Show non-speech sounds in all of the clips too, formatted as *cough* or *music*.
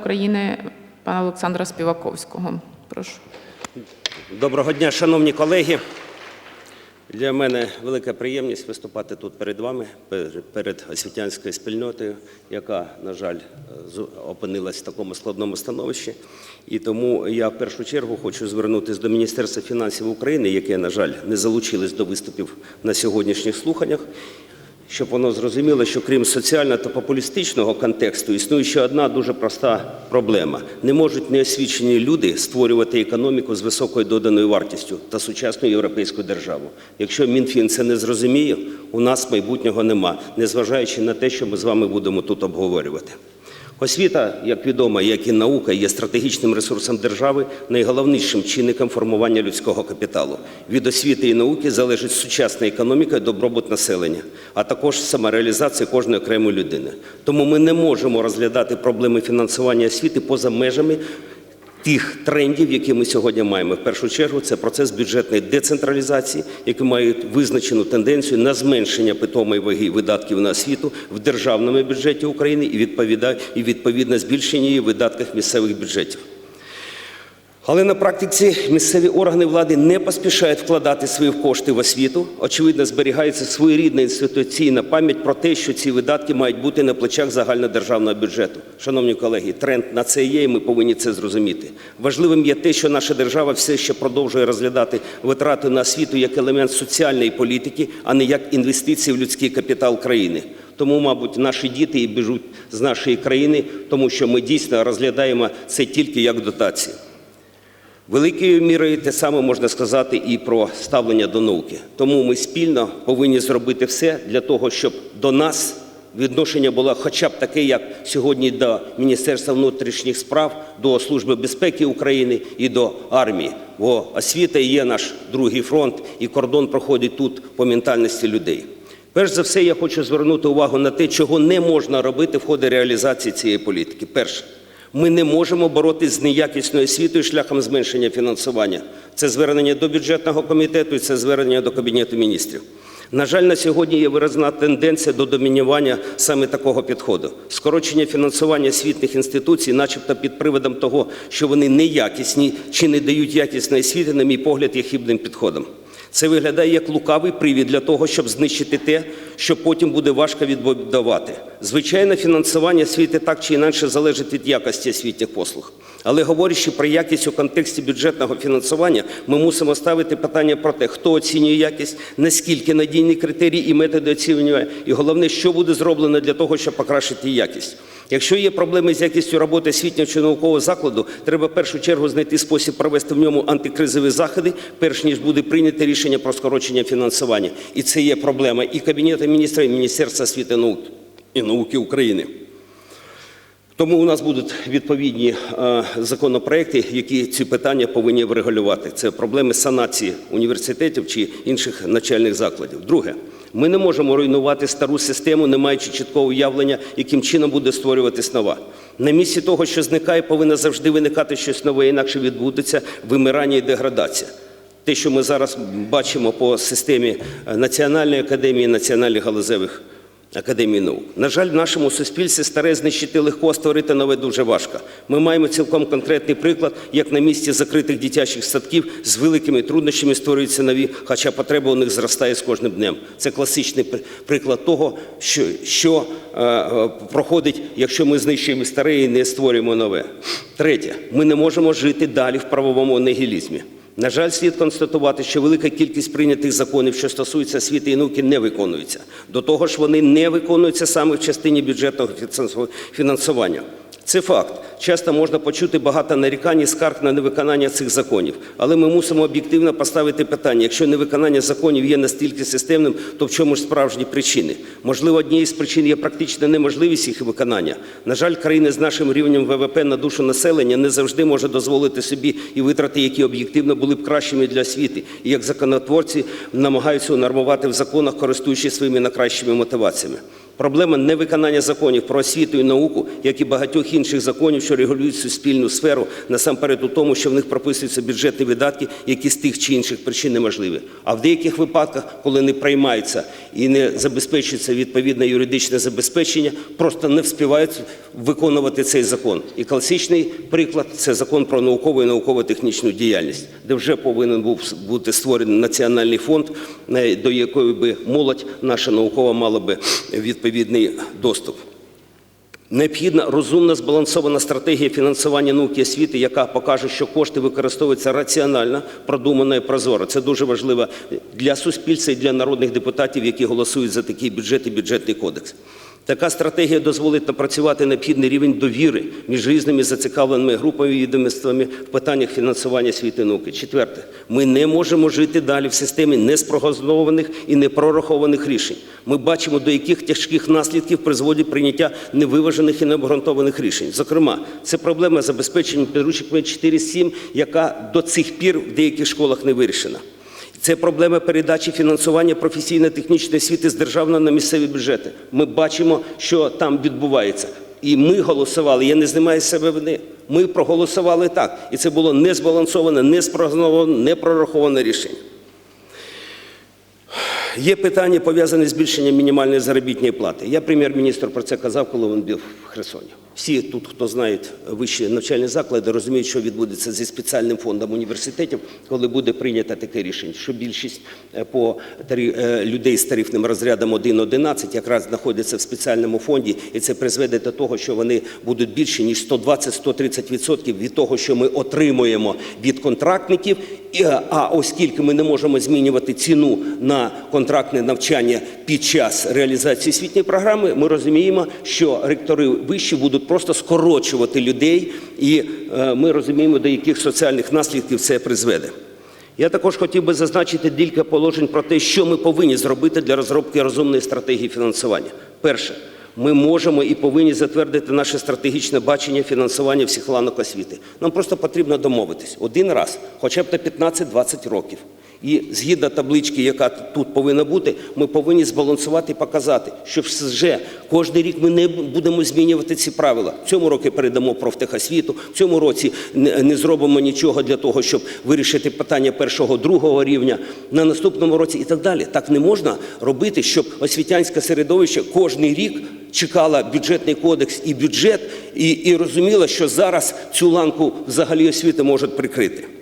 України пана Олександра Співаковського. Прошу. Доброго дня, шановні колеги. Для мене велика приємність виступати тут перед вами, перед освітянською спільнотою, яка, на жаль, з- опинилась в такому складному становищі. І тому я в першу чергу хочу звернутися до Міністерства фінансів України, яке, на жаль, не залучилось до виступів на сьогоднішніх слуханнях, щоб воно зрозуміло, що крім соціального та популістичного контексту існує ще одна дуже проста проблема: не можуть неосвічені люди створювати економіку з високою доданою вартістю та сучасну європейську державу. Якщо Мінфін це не зрозуміє, у нас майбутнього нема, незважаючи на те, що ми з вами будемо тут обговорювати. Освіта, як відомо, як і наука, є стратегічним ресурсом держави, найголовнішим чинником формування людського капіталу. Від освіти і науки залежить сучасна економіка і добробут населення, а також самореалізація кожної окремої людини. Тому ми не можемо розглядати проблеми фінансування освіти поза межами тих трендів, які ми сьогодні маємо. В першу чергу це процес бюджетної децентралізації, який має визначену тенденцію на зменшення питомої ваги видатків на освіту в державному бюджеті України і відповідно збільшення її в видатках місцевих бюджетів. Але на практиці місцеві органи влади не поспішають вкладати свої кошти в освіту. Очевидно, зберігається своєрідна інституційна пам'ять про те, що ці видатки мають бути на плечах загальнодержавного бюджету. Шановні колеги, тренд на це є, і ми повинні це зрозуміти. Важливим є те, що наша держава все ще продовжує розглядати витрати на освіту як елемент соціальної політики, а не як інвестиції в людський капітал країни. Тому, мабуть, наші діти і біжуть з нашої країни, тому що ми дійсно розглядаємо це тільки як дотації. Великою мірою те саме можна сказати і про ставлення до науки. Тому ми спільно повинні зробити все для того, щоб до нас відношення було хоча б таке, як сьогодні до Міністерства внутрішніх справ, до Служби безпеки України і до армії. Бо освіта є наш другий фронт, і кордон проходить тут по ментальності людей. Перш за все, я хочу звернути увагу на те, чого не можна робити в ході реалізації цієї політики. Перше. Ми не можемо боротися з неякісною освітою шляхом зменшення фінансування. Це звернення до бюджетного комітету і це звернення до Кабінету міністрів. На жаль, на сьогодні є виразна тенденція до домінювання саме такого підходу. Скорочення фінансування освітніх інституцій, начебто під приводом того, що вони неякісні чи не дають якісної освіти, на мій погляд, є хибним підходом. Це виглядає як лукавий привід для того, щоб знищити те, що потім буде важко відбудувати. Звичайно, фінансування освіти так чи інакше залежить від якості освітніх послуг. Але говорячи про якість у контексті бюджетного фінансування, ми мусимо ставити питання про те, хто оцінює якість, наскільки надійні критерії і методи оцінювання, і головне, що буде зроблено для того, щоб покращити якість. Якщо є проблеми з якістю роботи освітнього чи наукового закладу, треба в першу чергу знайти спосіб провести в ньому антикризові заходи, перш ніж буде прийнято рішення про скорочення фінансування. І це є проблема і Кабінету міністрів, і Міністерства освіти і науки України. Тому у нас будуть відповідні е, законопроекти, які ці питання повинні врегулювати. Це проблеми санації університетів чи інших навчальних закладів. Друге, ми не можемо руйнувати стару систему, не маючи чіткого уявлення, яким чином буде створюватись нова. На місці того, що зникає, повинно завжди виникати щось нове, інакше відбудеться вимирання і деградація. Те, що ми зараз бачимо по системі е, Національної академії, національних галузевих Академії наук. На жаль, в нашому суспільстві старе знищити легко, створити нове дуже важко. Ми маємо цілком конкретний приклад, як на місці закритих дитячих садків з великими труднощами створюються нові, хоча потреба у них зростає з кожним днем. Це класичний приклад того, що, що е, е, проходить, якщо ми знищуємо старе і не створюємо нове. Третє, ми не можемо жити далі в правовому нігілізмі. На жаль, слід констатувати, що велика кількість прийнятих законів, що стосуються освіти і науки, не виконуються. До того ж, вони не виконуються саме в частині бюджетного фінансування. Це факт. Часто можна почути багато нарікань і скарг на невиконання цих законів. Але ми мусимо об'єктивно поставити питання: якщо невиконання законів є настільки системним, то в чому ж справжні причини? Можливо, однією з причин є практична неможливість їх виконання. На жаль, країни з нашим рівнем ВВП на душу населення не завжди може дозволити собі і витрати, які об'єктивно були б кращими для освіти, і як законотворці намагаються унормувати в законах, користуючись своїми найкращими мотиваціями. Проблема невиконання законів про освіту і науку, як і багатьох інших законів, що регулюють суспільну сферу, насамперед у тому, що в них прописуються бюджетні видатки, які з тих чи інших причин неможливі. А в деяких випадках, коли не приймається і не забезпечується відповідне юридичне забезпечення, просто не вспівають виконувати цей закон. І класичний приклад це закон про наукову і науково-технічну діяльність, де вже повинен був бути створений національний фонд, до якої би молодь наша наукова мала би відповідний доступ. Необхідна розумна збалансована стратегія фінансування науки і освіти, яка покаже, що кошти використовуються раціонально, продумано і прозоро. Це дуже важливо для суспільства і для народних депутатів, які голосують за такий бюджет і бюджетний кодекс. Така стратегія дозволить напрацювати необхідний рівень довіри між різними зацікавленими групами і відомствами в питаннях фінансування освіти науки. Четверте, ми не можемо жити далі в системі неспрогнозованих і непрорахованих рішень. Ми бачимо, до яких тяжких наслідків призводить прийняття невиважених і необґрунтованих рішень. Зокрема, це проблема забезпечення підручниками 4.7, яка до цих пір в деяких школах не вирішена. Це проблема передачі фінансування професійно-технічної освіти з державного на місцеві бюджети. Ми бачимо, що там відбувається. І ми голосували, я не знімаю себе вини. Ми проголосували так. І це було незбалансоване, неспрогнозоване, непрораховане рішення. Є питання пов'язане з збільшенням мінімальної заробітної плати. Я прем'єр-міністр про це казав, коли він був в Херсоні. Всі тут, хто знає вищі навчальні заклади, розуміють, що відбудеться зі спеціальним фондом університетів, коли буде прийнято таке рішення, що більшість е, по е, людей з тарифним розрядом 1.11 якраз знаходяться в спеціальному фонді, і це призведе до того, що вони будуть більше ніж 120-130% від того, що ми отримуємо від контрактників. А оскільки ми не можемо змінювати ціну на контрактне навчання під час реалізації освітньої програми, ми розуміємо, що ректори вищі будуть просто скорочувати людей, і е, ми розуміємо, до яких соціальних наслідків це призведе. Я також хотів би зазначити кілька положень про те, що ми повинні зробити для розробки розумної стратегії фінансування. Перше, ми можемо і повинні затвердити наше стратегічне бачення фінансування всіх ланок освіти. Нам просто потрібно домовитись один раз, хоча б на 15-20 років. І згідно таблички, яка тут повинна бути, ми повинні збалансувати і показати, що вже кожен рік ми не будемо змінювати ці правила. В цьому році передамо профтехосвіту, в цьому році не зробимо нічого для того, щоб вирішити питання першого, другого рівня, на наступному році і так далі. Так не можна робити, щоб освітянське середовище кожен рік чекало бюджетний кодекс і бюджет, і, і розуміло, що зараз цю ланку взагалі освіти можуть прикрити.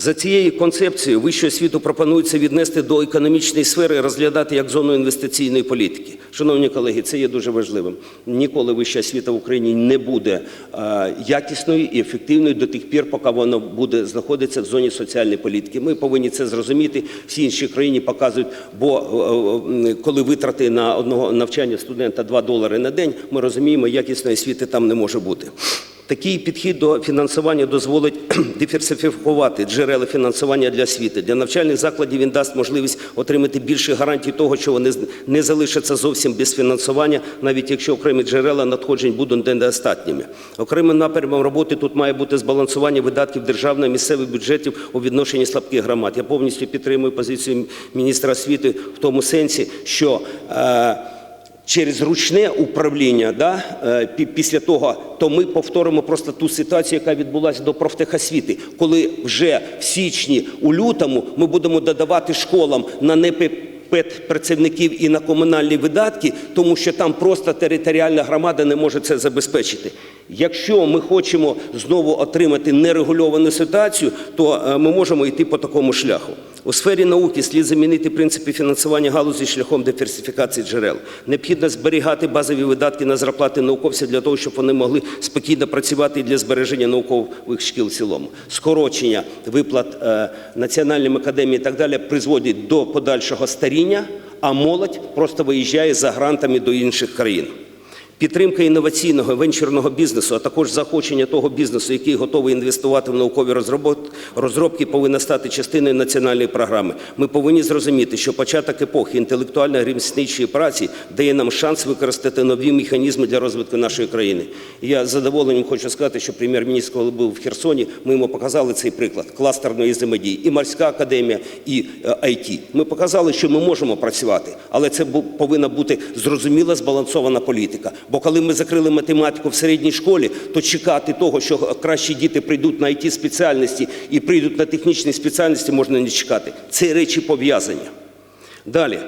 За цією концепцією вищу освіту пропонується віднести до економічної сфери розглядати як зону інвестиційної політики. Шановні колеги, це є дуже важливим. Ніколи вища освіта в Україні не буде е, якісною і ефективною до тих пір, поки вона буде знаходитися в зоні соціальної політики. Ми повинні це зрозуміти. Всі інші країни показують, бо е, е, коли витрати на одного навчання студента 2 долари на день, ми розуміємо, якісної освіти там не може бути. Такий підхід до фінансування дозволить *clears throat* диверсифікувати джерела фінансування для освіти. Для навчальних закладів він дасть можливість отримати більше гарантій того, що вони не залишаться зовсім без фінансування, навіть якщо окремі джерела надходжень будуть недостатніми. Окремим напрямом роботи тут має бути збалансування видатків державного місцевих бюджетів у відношенні слабких громад. Я повністю підтримую позицію міністра освіти в тому сенсі, що е, через ручне управління, да, е, після того, то ми повторимо просто ту ситуацію, яка відбулася до профтехосвіти, коли вже в січні, у лютому ми будемо додавати школам на НЕП працівників і на комунальні видатки, тому що там просто територіальна громада не може це забезпечити. Якщо ми хочемо знову отримати нерегульовану ситуацію, то е, ми можемо йти по такому шляху. У сфері науки слід замінити принципи фінансування галузі шляхом диверсифікації джерел. Необхідно зберігати базові видатки на зарплати науковців для того, щоб вони могли спокійно працювати і для збереження наукових шкіл в цілому. Скорочення виплат е, національним академіям і так далі призводить до подальшого старіння, а молодь просто виїжджає за грантами до інших країн. Підтримка інноваційного венчурного бізнесу, а також заохочення того бізнесу, який готовий інвестувати в наукові розробки, повинна стати частиною національної програми. Ми повинні зрозуміти, що початок епохи інтелектуальної ремісничої праці дає нам шанс використати нові механізми для розвитку нашої країни. Я з задоволенням хочу сказати, що прем'єр-міністр, коли був в Херсоні, ми йому показали цей приклад кластерної взаємодії. І морська академія, і е, IT. Ми показали, що ми можемо працювати, але це повинна бути зрозуміла збалансована політика. Бо коли ми закрили математику в середній школі, то чекати того, що кращі діти прийдуть на it спеціальності і прийдуть на технічні спеціальності, можна не чекати. Це речі пов'язані. Далі.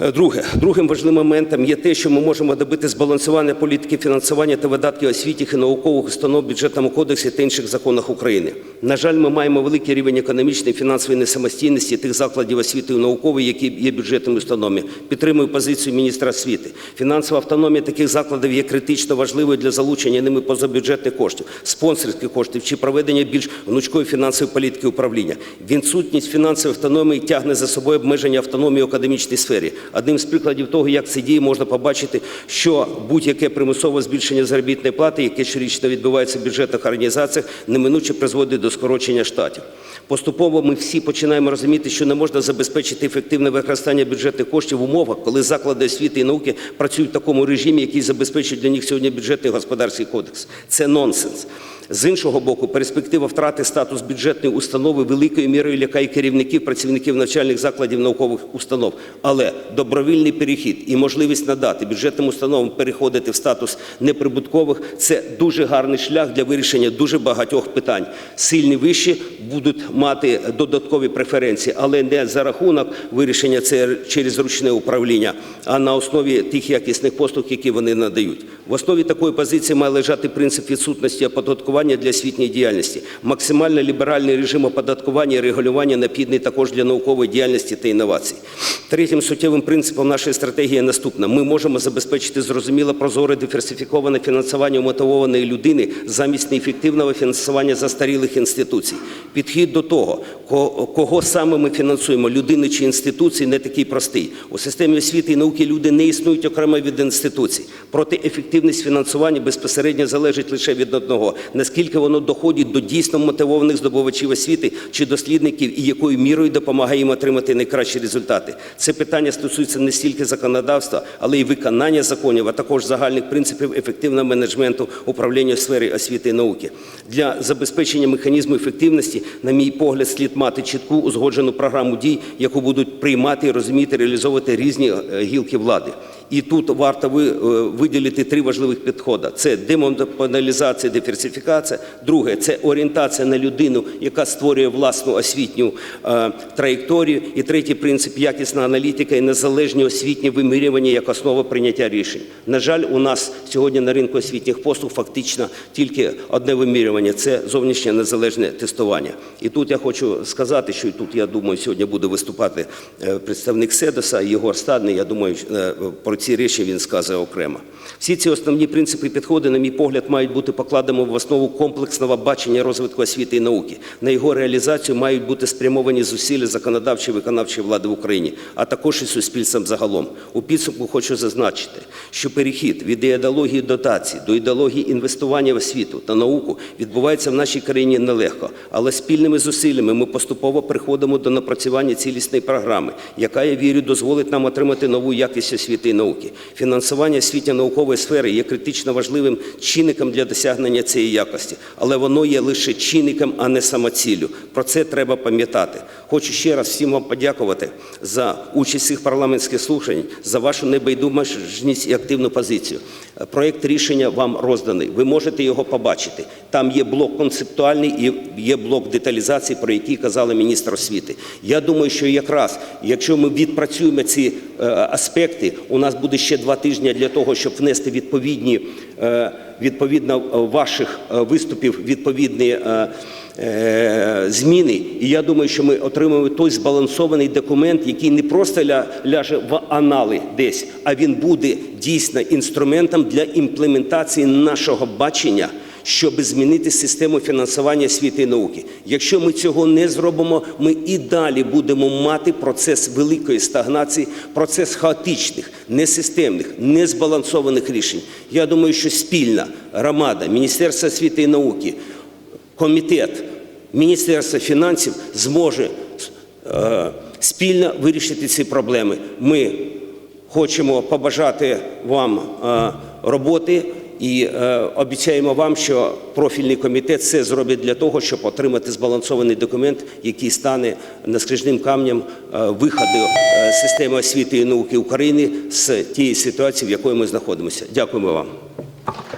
Е, Друге, другим важливим моментом є те, що ми можемо добити збалансування політики фінансування та видатків освіти і наукових установ бюджетному кодексі та інших законах України. На жаль, ми маємо великий рівень економічної фінансової несамостійності тих закладів освіти і наукової, які є бюджетними установами. Підтримую позицію міністра освіти. Фінансова автономія таких закладів є критично важливою для залучення ними позабюджетних коштів, спонсорських коштів чи проведення більш гнучкої фінансової політики управління. Відсутність фінансової автономії тягне за собою обмеження автономії в академічній сфері. Одним з прикладів того, як це діє, можна побачити, що будь-яке примусове збільшення заробітної плати, яке щорічно відбувається в бюджетних організаціях, неминуче призводить до скорочення штатів. Поступово ми всі починаємо розуміти, що не можна забезпечити ефективне використання бюджетних коштів в умовах, коли заклади освіти і науки працюють в такому режимі, який забезпечує для них сьогодні бюджетний господарський кодекс. Це нонсенс. З іншого боку, перспектива втрати статус бюджетної установи великою мірою лякає керівників, працівників навчальних закладів наукових установ. Але добровільний перехід і можливість надати бюджетним установам переходити в статус неприбуткових це дуже гарний шлях для вирішення дуже багатьох питань. Сильні вищі будуть мати додаткові преференції, але не за рахунок вирішення це через ручне управління, а на основі тих якісних послуг, які вони надають. В основі такої позиції має лежати принцип відсутності оподаткування для освітньої діяльності, максимально ліберальний режим оподаткування і регулювання необхідний також для наукової діяльності та інновацій. Третім суттєвим принципом нашої стратегії є наступне: ми можемо забезпечити зрозуміле, прозоре, диверсифіковане фінансування мотивованої людини замість неефективного фінансування застарілих інституцій. Підхід до того, кого саме ми фінансуємо, людини чи інституції, не такий простий. У системі освіти і науки люди не існують окремо від інституцій. Проте ефективність фінансування безпосередньо залежить лише від одного: наскільки воно доходить до дійсно мотивованих здобувачів освіти чи дослідників, і якою мірою допомагає їм отримати найкращі результати. Це питання стосується не стільки законодавства, але й виконання законів, а також загальних принципів ефективного менеджменту управління в сфері освіти і науки. Для забезпечення механізму ефективності, на мій погляд, слід мати чітку узгоджену програму дій, яку будуть приймати розуміти, реалізовувати різні е, гілки влади. І тут варто е, виділити три важливих підходи: це демонополізація, диверсифікація. Друге це орієнтація на людину, яка створює власну освітню е, траєкторію. І третій принцип якісна аналітика і незалежні освітні вимірювання як основа прийняття рішень. На жаль, у нас сьогодні на ринку освітніх послуг фактично тільки одне вимірювання це зовнішнє незалежне тестування. І тут я хочу сказати, що тут я думаю, сьогодні буде виступати е, представник Седоса Єгор Стадний. Я думаю, про ці речі він сказує окремо. Всі ці основні принципи і підходи, на мій погляд, мають бути покладені в основу комплексного бачення розвитку освіти і науки. На його реалізацію мають бути спрямовані зусилля законодавчої виконавчої влади в Україні, а також і суспільством загалом. У підсумку хочу зазначити, що перехід від ідеології дотацій до ідеології інвестування в освіту та науку відбувається в нашій країні нелегко, але спільними зусиллями ми поступово приходимо до напрацювання цілісної програми, яка, я вірю, дозволить нам отримати нову якість освіти і науки. Фінансування освітньо-наукової сфери є критично важливим чинником для досягнення цієї якості, але воно є лише чинником, а не самоціллю. Про це треба пам'ятати. Хочу ще раз всім вам подякувати за участь цих парламентських слухань, за вашу небайдужність і активну позицію. Проект рішення вам розданий. Ви можете його побачити. Там є блок концептуальний і є блок деталізації, про який казала міністр освіти. Я думаю, що якраз якщо ми відпрацюємо ці е, аспекти, у нас буде ще два тижні для того, щоб внести відповідні е, відповідно е, ваших е, виступів, відповідні. Зміни, і я думаю, що ми отримаємо той збалансований документ, який не просто ля- ляже в анали десь, а він буде дійсно інструментом для імплементації нашого бачення щоб змінити систему фінансування освіти і науки. Якщо ми цього не зробимо, ми і далі будемо мати процес великої стагнації, процес хаотичних, несистемних, незбалансованих рішень. Я думаю, що спільна громада Міністерства освіти і науки, комітет, Міністерство фінансів зможе е, спільно вирішити ці проблеми. Ми хочемо побажати вам е, роботи і е, обіцяємо вам, що профільний комітет все зробить для того, щоб отримати збалансований документ, який стане наскріжним камнем е, виходу е, системи освіти і науки України з тієї ситуації, в якої ми знаходимося. Дякуємо вам.